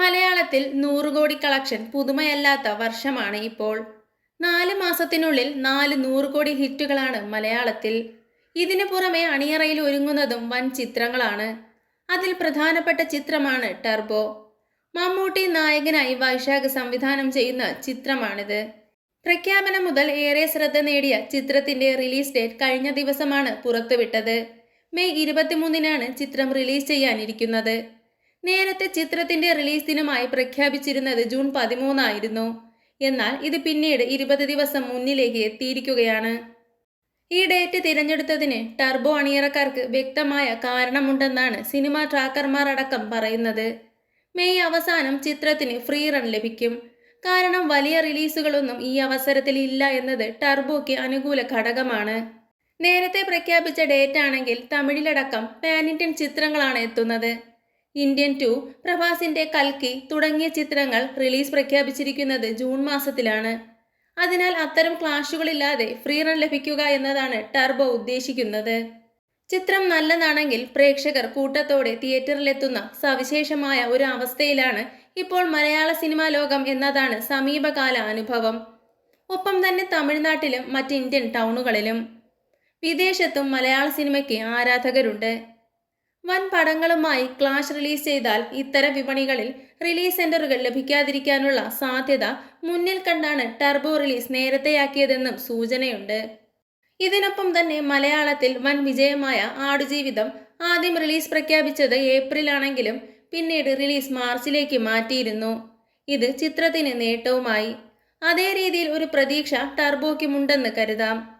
മലയാളത്തിൽ നൂറുകോടി കളക്ഷൻ പുതുമയല്ലാത്ത വർഷമാണ് ഇപ്പോൾ. നാല് മാസത്തിനുള്ളിൽ നാല് നൂറുകോടി ഹിറ്റുകളാണ് മലയാളത്തിൽ. ഇതിനു പുറമെ അണിയറയിൽ ഒരുങ്ങുന്നതും വൻ ചിത്രങ്ങളാണ്. അതിൽ പ്രധാനപ്പെട്ട ചിത്രമാണ് ടർബോ. മമ്മൂട്ടി നായകനായി വൈശാഖ് സംവിധാനം ചെയ്യുന്ന ചിത്രമാണിത്. പ്രഖ്യാപനം മുതൽ ഏറെ ശ്രദ്ധ നേടിയ ചിത്രത്തിന്റെ റിലീസ് ഡേറ്റ് കഴിഞ്ഞ ദിവസമാണ് പുറത്തുവിട്ടത്. മെയ് ഇരുപത്തിമൂന്നിനാണ് ചിത്രം റിലീസ് ചെയ്യാനിരിക്കുന്നത്. നേരത്തെ ചിത്രത്തിന്റെ റിലീസ് ദിനമായി പ്രഖ്യാപിച്ചിരുന്നത് ജൂൺ പതിമൂന്നായിരുന്നു. എന്നാൽ ഇത് പിന്നീട് ഇരുപത് ദിവസം മുന്നിലേക്ക് എത്തിയിരിക്കുകയാണ്. ഈ ഡേറ്റ് തിരഞ്ഞെടുത്തതിന് ടർബോ അണിയറക്കാർക്ക് വ്യക്തമായ കാരണമുണ്ടെന്നാണ് സിനിമാ ട്രാക്കർമാർ അടക്കം പറയുന്നത്. മെയ് അവസാനം ചിത്രത്തിന് ഫ്രീ റൺ ലഭിക്കും. കാരണം വലിയ റിലീസുകളൊന്നും ഈ അവസരത്തിൽ ഇല്ല എന്നത് ടർബോയ്ക്ക് അനുകൂല ഘടകമാണ്. നേരത്തെ പ്രഖ്യാപിച്ച ഡേറ്റ് ആണെങ്കിൽ തമിഴിലടക്കം പാൻ ഇന്ത്യൻ ചിത്രങ്ങളാണ് എത്തുന്നത്. ഇന്ത്യൻ ടു പ്രഭാസിന്റെ കൽക്കി തുടങ്ങിയ ചിത്രങ്ങൾ റിലീസ് പ്രഖ്യാപിച്ചിരിക്കുന്നത് ജൂൺ മാസത്തിലാണ്. അതിനാൽ അത്തരം ക്ലാഷുകളില്ലാതെ ഫ്രീ റൺ ലഭിക്കുക എന്നതാണ് ടർബോ ഉദ്ദേശിക്കുന്നത്. ചിത്രം നല്ലതാണെങ്കിൽ പ്രേക്ഷകർ കൂട്ടത്തോടെ തിയേറ്ററിലെത്തുന്ന സവിശേഷമായ ഒരു അവസ്ഥയിലാണ് ഇപ്പോൾ മലയാള സിനിമാ ലോകം എന്നതാണ് സമീപകാല അനുഭവം. ഒപ്പം തന്നെ തമിഴ്നാട്ടിലും മറ്റ് ഇന്ത്യൻ ടൗണുകളിലും. വിദേശത്തും മലയാള സിനിമയ്ക്ക് ആരാധകരുണ്ട്. വൻ പടങ്ങളുമായി ക്ലാഷ് റിലീസ് ചെയ്താൽ ഇത്തരം വിപണികളിൽ റിലീസ് സെന്ററുകൾ ലഭിക്കാതിരിക്കാനുള്ള സാധ്യത മുന്നിൽ കണ്ടാണ് ടർബോ റിലീസ് നേരത്തെയാക്കിയതെന്നും സൂചനയുണ്ട്. ഇതിനൊപ്പം തന്നെ മലയാളത്തിൽ വൻ വിജയമായ ആടുജീവിതം ആദ്യം റിലീസ് പ്രഖ്യാപിച്ചത് ഏപ്രിലാണെങ്കിലും പിന്നീട് റിലീസ് മാർച്ചിലേക്ക് മാറ്റിയിരുന്നു. ഇത് ചിത്രത്തിന് നേട്ടവുമായി. അതേ രീതിയിൽ ഒരു പ്രതീക്ഷ ടർബോയ്ക്കുമുണ്ടെന്ന് കരുതാം.